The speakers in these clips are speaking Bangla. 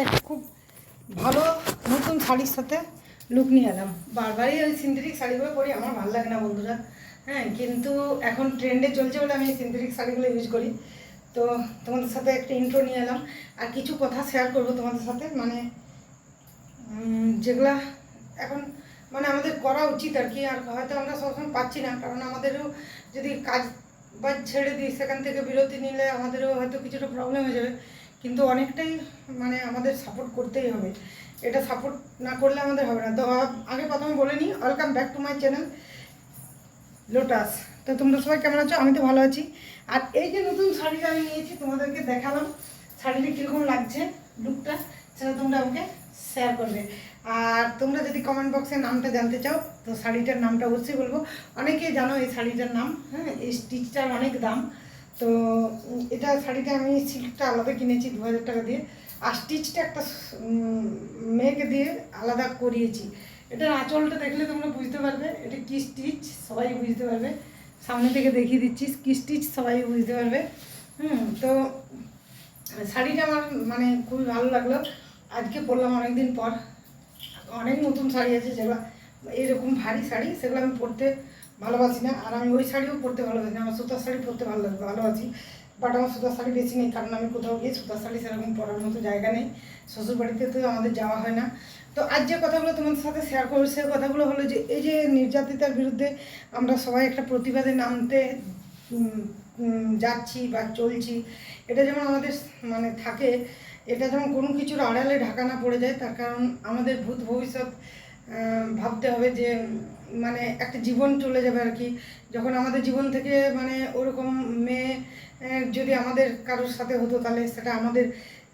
একটা খুব ভালো নতুন শাড়ির সাথে লুক নিয়ে এলাম। বারবারই ওই সিনথেটিক শাড়িগুলো পরি, আমার ভালো লাগে না বন্ধুরা। হ্যাঁ কিন্তু এখন ট্রেন্ডে চলছে বলে আমি সিনথেটিক শাড়িগুলো ইউজ করি। তো তোমাদের সাথে একটা ইন্ট্রো নিয়ে এলাম। আর কিছু কথা শেয়ার করব তোমাদের সাথে। মানে যেগুলা এখন মানে আমাদের করা উচিত আর কি। আর হয়তো আমরা সবসময় পাচ্ছি না। কারণ আমাদেরও যদি কাজ বাজ ছেড়ে দিই, সেখান থেকে বিরতি নিলে আমাদেরও হয়তো কিছুটা প্রবলেম হয়ে যাবে। কিন্তু অনেকটাই মানে আমাদের সাপোর্ট করতেই হবে। এটা সাপোর্ট না করলে আমাদের হবে না। তো আগে প্রথমে বলে নিই welcome back to my channel Lotus তো তোমরা সবাই কেমন আছো? আমি তো ভালো আছি। আর এই যে নতুন শাড়িটা আমি নিয়েছি, তোমাদেরকে দেখালাম। শাড়িটা কীরকম লাগছে লুকটা সেটা তোমরা আমাকে শেয়ার করবে। আর তোমরা যদি কমেন্ট বক্সে নামটা জানতে চাও, তো শাড়িটার নামটা অবশ্যই বলব। অনেকেই জানো এই শাড়িটার নাম হ্যাঁ এই স্টিচটার অনেক দাম। তো এটা শাড়িটা আমি সিল্কটা আলাদা কিনেছি দু হাজার টাকা দিয়ে। আর স্টিচটা একটা মেয়েকে দিয়ে আলাদা করিয়েছি। এটার আঁচলটা দেখলে তোমরা বুঝতে পারবে, এটা কি স্টিচ, সবাই বুঝতে পারবে। সামনে থেকে দেখিয়ে দিচ্ছি, কি স্টিচ, সবাই বুঝতে পারবে। হুম, তো শাড়িটা আমার মানে খুবই ভালো লাগল। আজকে পরলাম অনেকদিন পর। অনেক নতুন শাড়ি আছে যেগুলো এরকম ভারী শাড়ি, সেগুলো আমি পরতে ভালোবাসি না। আর আমি ওই শাড়িও পরতে ভালোবাসি না। আমার সুতার শাড়ি পরতে ভালো ভালোবাসি। বাট আমার সুতার শাড়ি বেশি নেই, কারণ আমি কোথাও গিয়ে সুতার শাড়ি সেরকম পরার মতো জায়গা নেই। শ্বশুর বাড়িতে তো আমাদের যাওয়া হয় না। তো আজ যে কথাগুলো তোমাদের সাথে শেয়ার করব সে কথাগুলো হলো যে, এই যে নির্যাতিতার বিরুদ্ধে আমরা সবাই একটা প্রতিবাদে নামতে যাচ্ছি বা চলছি, এটা যেমন আমাদের মানে থাকে, এটা যেমন কোনো কিছুর আড়ালে ঢাকা না পড়ে যায়, তার কারণ আমাদের ভূত ভবিষ্যৎ ভাবতে হবে যে মানে একটা জীবন চলে যাবে আর কি। যখন আমাদের জীবন থেকে মানে ওরকম মেয়ে যদি আমাদের কারোর সাথে হতো, তাহলে সেটা আমাদের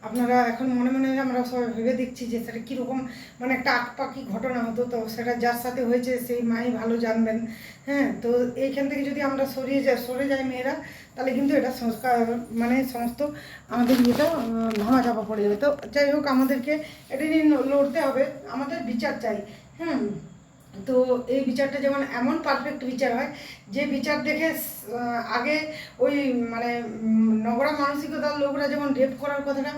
আপনারা এখন মনে মনে আমরা সবাই ভেবে দেখছি যে সেটা কীরকম মানে একটা আকপাকি ঘটনা হতো, তো সেটা যার সাথে হয়েছে সেই মাই ভালো জানবেন। হ্যাঁ তো এইখান থেকে যদি আমরা সরিয়ে যাই সরে যাই মেয়েরা, তাহলে কিন্তু এটা সংস্কার মানে সমস্ত আমাদের ইয়েটা ধামা চাপা পড়ে যাবে। তো যাই হোক, আমাদেরকে এটা নিয়ে লড়তে হবে। আমাদের বিচার চাই। হুম। তো এই বিচারটা যেমন এমন পারফেক্ট বিচার হয়, যে বিচার দেখে আগে ওই মানে নগরা মানসিকতার লোকরা যেমন রেপ করার কথাটা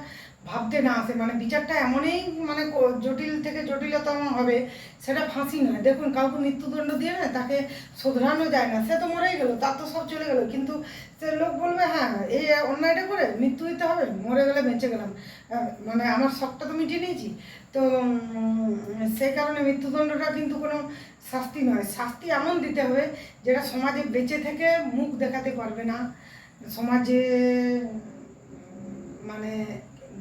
ভাবতে না আসে মানে বিচারটা এমনই মানে জটিল থেকে জটিলতম হবে, সেটা ফাঁসি নয়। দেখুন, কাউকে মৃত্যুদণ্ড দিয়ে না তাকে শোধরানো যায় না, সে তো মরেই গেলো, তার তো সব চলে গেলো। কিন্তু সে লোক বলবে হ্যাঁ এই অন্যায়টা করে মৃত্যু দিতে হবে, মরে গেলে বেঁচে গেলাম। মানে আমার শখটা তো মিটিয়ে নিয়েছি। তো সেই কারণে মৃত্যুদণ্ডটা কিন্তু কোনো শাস্তি নয়। শাস্তি এমন দিতে হবে যেটা সমাজে বেঁচে থেকে মুখ দেখাতে পারবে না। সমাজে মানে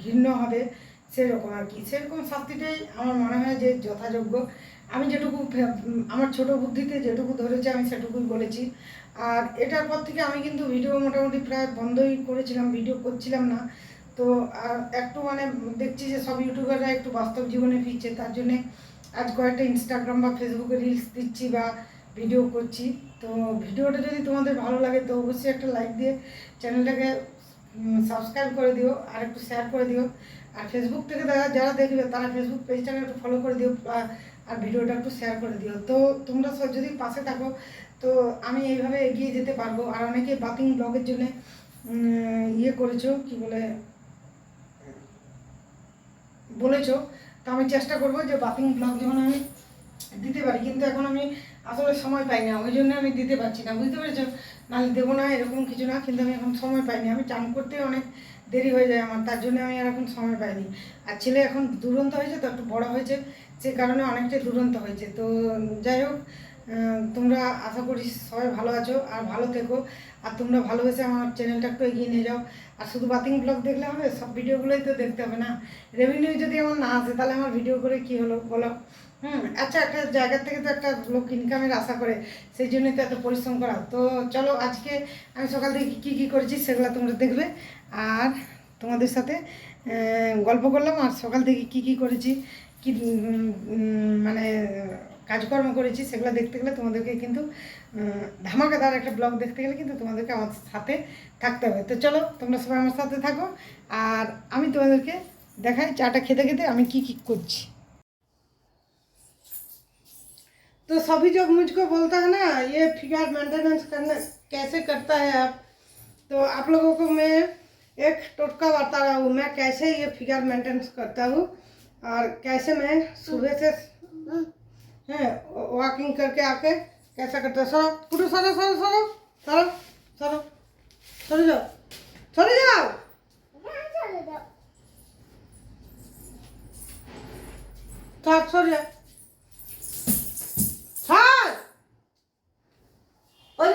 ঘৃণ্য হবে, সেরকম আর কি। সেরকম শাস্তিটাই আমার মনে হয় যে যথাযোগ্য। আমি যেটুকু আমার ছোট বুদ্ধিতে যেটুকু ধরেছে, আমি সেটুকুই বলেছি। আর এটার পর থেকে আমি কিন্তু ভিডিও মোটামুটি প্রায় বন্ধই করেছিলাম, ভিডিও করছিলাম না। তো একটু মানে দেখছি যে সব ইউটিউবাররা একটু বাস্তব জীবনে ফিরছে, তার জন্যে আজ কয়েকটা ইনস্টাগ্রাম বা ফেসবুকে রিলস দিচ্ছি বা ভিডিও করছি। তো, ভিডিওটা যদি তোমাদের ভালো লাগে তো অবশ্যই একটা লাইক দিয়ে চ্যানেলটাকে সাবস্ক্রাইব করে দিও, আর একটু শেয়ার করে দিও। আর ফেসবুক থেকে যারা দেখবে, তারা ফেসবুক পেজটাকে একটু ফলো করে দিও আর- ভিডিওটা একটু শেয়ার করে দিও। তো তোমরা যদি পাশে থাকো, তো আমি এইভাবে এগিয়ে যেতে পারব। আর অনেকে বাতিং ব্লগের জন্য ইয়ে করেছ, কি বলে, বলেছ। তো আমি চেষ্টা করব যে বাতিং ব্লগ যখন আমি দিতে পারি। কিন্তু এখন আমি আসলে সময় পাই না, ওই জন্য আমি দিতে পারছি না, বুঝতে পেরেছ? নাহলে দেবো না, এরকম কিছু না, কিন্তু আমি এখন সময় পাইনি। আমি চান করতে অনেক দেরি হয়ে যায় আমার, তার জন্য আমি আর এখন সময় পাইনি। আর ছেলে এখন দুরন্ত হয়েছে তো, একটু বড় হয়েছে, সে কারণে অনেকটাই দুরন্ত হয়েছে। তো যাই হোক তোমরা আশা করি সবাই ভালো আছো আর ভালো থেকো। আর তোমরা ভালোবেসে আমার চ্যানেলটা একটু এগিয়ে নিয়ে যাও। আর শুধু বাতিং ব্লগ দেখলে হবে, সব ভিডিওগুলোই তো দেখতে হবে না। রেভিনিউ যদি আমার না আসে, তাহলে আমার ভিডিও করে কি হলো, বলো? হুম আচ্ছা একটা জায়গা থেকে তো একটা লোক ইনকামের আশা করে, সেই জন্যই তো এত পরিশ্রম করা। তো চলো, আজকে আমি সকাল থেকে কী কী করেছি সেগুলো তোমরা দেখবে। আর তোমাদের সাথে গল্প করলাম, আর সকাল থেকে কী কী করেছি, কী মানে কাজকর্ম করেছি, সেগুলো দেখতে গেলে তোমাদেরকে কিন্তু ধামাকাদার একটা ব্লগ দেখতে গেলে কিন্তু তোমাদেরকে আমার সাথে থাকতে হবে। তো চলো, তোমরা সবাই আমার সাথে থাকো, আর আমি তোমাদেরকে দেখাই চাটা খেতে খেতে আমি কি কি করছি। तो सभी जो मुझको बोलता है ना, ये फिगर मेंटेनेंस करना, कैसे करता है आप? तो आप लोगों को मैं एक टोटका बता रहा हूँ, मैं कैसे ये फिगर मेंटेनेंस करता हूँ और कैसे मैं सुबह से हैं वॉकिंग करके आके कैसा करता है। सरो पुटो सरो सरो सरो सरो सरो सरो जाओ सरो जाओ। तो सर जाओ। हाँ। तो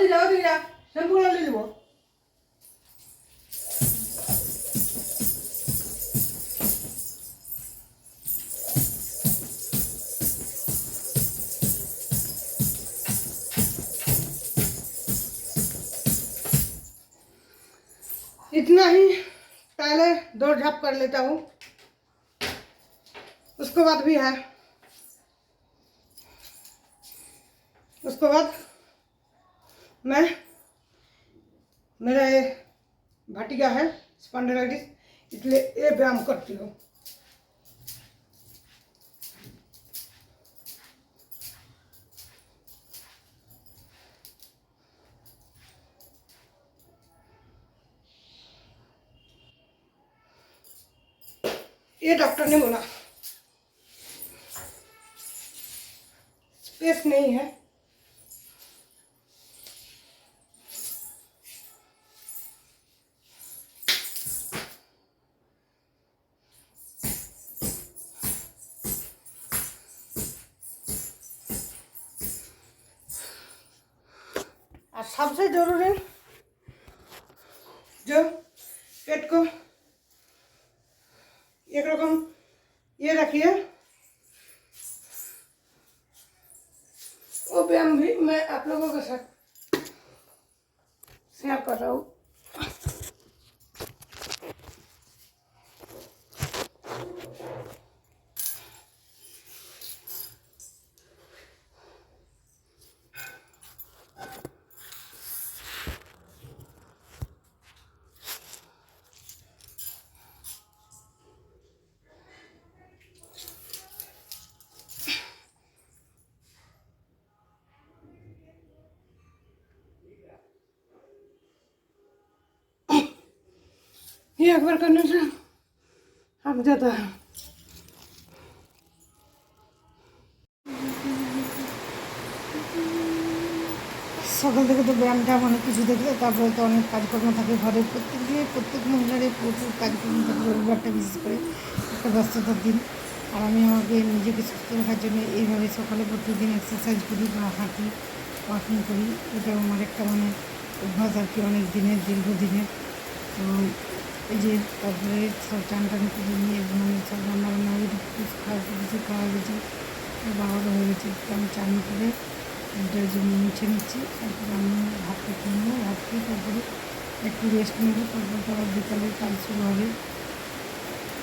इतना ही पहले दो झप कर लेता हूँ। उसके बाद भी है। उसके बाद मैं, मेरा ये भटिया है स्पॉन्डिलाइटिस इसलिए ये व्यायाम करती हूँ। ये डॉक्टर ने बोला स्पेस नहीं है। सबसे ज़रूरी जो पेट को एक रकम ये रखिए। वो व्यायाम भी मैं आप लोगों के साथ शेयर कर रहा हूँ। ये एक बार करने से हक जाता है সকাল থেকে তো ব্যায়ামটা অনেক কিছু দেখলে তারপরে তো অনেক কাজকর্ম থাকে ঘরে প্রত্যেক দিনে প্রত্যেক মহিলারই প্রচুর কাজকর্ম থাকে রবিবারটা বিশেষ করে একটা ব্যস্ততার দিন আর আমি আমাকে নিজেকে সুস্থ রাখার জন্য এইভাবে সকালে প্রত্যেকদিন এক্সারসাইজ করি বা হাঁটি ওয়াকিং করি এটা আমার একটা মানে অভ্যাস আর কি অনেক দিনের দীর্ঘদিনের তো এই যে তারপরে সব চান টান করে নিয়ে মানে সব রান্না বান্না হয়ে কিছু খাওয়া কিছু খাওয়া গেছে বাবারও হয়ে গেছে আমি চান করে এটার জন্য মুছে নিচ্ছি। তারপরে আমি ভাতটা খেয়ে নেব, ভাত তারপরে একটু রেস্ট নেব। তারপর আবার বিকালে কাজ শুরু হবে।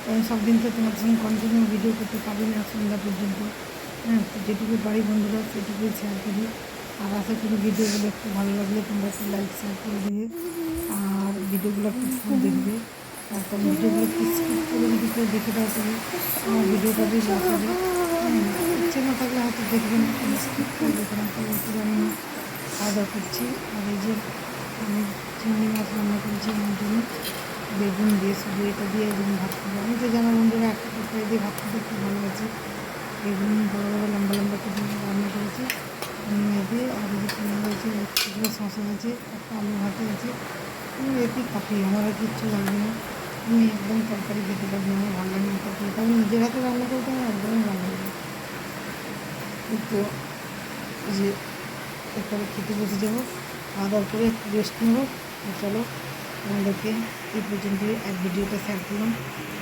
আমি সব দিন তো তোমার সঙ্গে কন্টিনিউ ভিডিও করতে পারি না সন্ধ্যা পর্যন্ত। হ্যাঁ যেটুকু পারি বন্ধুরা সেটুকুই শেয়ার করি। আর আশা করি ভিডিওগুলো একটু ভালো লাগলে তোমরা লাইক শেয়ার করে দেবে। ভিডিওগুলো ফুল দেখবে। তারপর ভিডিওগুলো স্কিপ করে যদি দেখে দাও তবে আমার ভিডিওটা বেশ হ্যাঁ, ইচ্ছে না থাকলে হয়তো দেখবে না স্কিপ করে দেখে না তবে একটু জানি খাওয়া দাওয়া করছি আর এই যে আমি চিংড়ি মাছ রান্না করেছি আমার জন্য বেগুন দিয়ে শুধু এটা দিয়ে একদম ভাত খাব আমি তো জানা বন্ধুরা একটা তরকারি দিয়ে ভাত খেতে খুব আছে বেগুন বড়ো বড়ো লম্বা লম্বা করে রান্না করেছি। নিয়ে দিয়ে আর এই রয়েছে এগুলো শশা আছে একটা আলু ভাতে আছে। আমি এটি কাটি আমার আর কিচ্ছু লাগবে না। আমি একদম তরকারি খেতে পারব আমার ভালো লাগে না তরকারি। আমি নিজের হাতে রান্না করতে আমার একদমই ভালো লাগে কিন্তু যে এরপরে খেতে বসে যাব, খাওয়া দাওয়ার করে একটু রেস্ট নেব চলো তোমাদেরকে এই পর্যন্ত এক ভিডিওটা শেয়ার করলাম।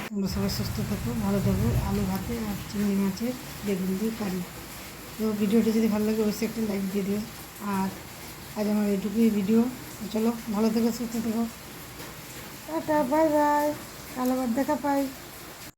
তোমরা সবাই সুস্থ থাকো, ভালো থাকো। আলু ভাতে আর চিংড়ি মাছের বেগুন দিয়ে কারি। তো ভিডিওটা যদি ভালো লাগে, অবশ্যই একটা লাইক দিয়ে দিও। আর আজ আমার এইটুকুই ভিডিও চলো ভালো থেকে সুস্থ থেকো। Tata bye bye. কাল আবার দেখা পাই।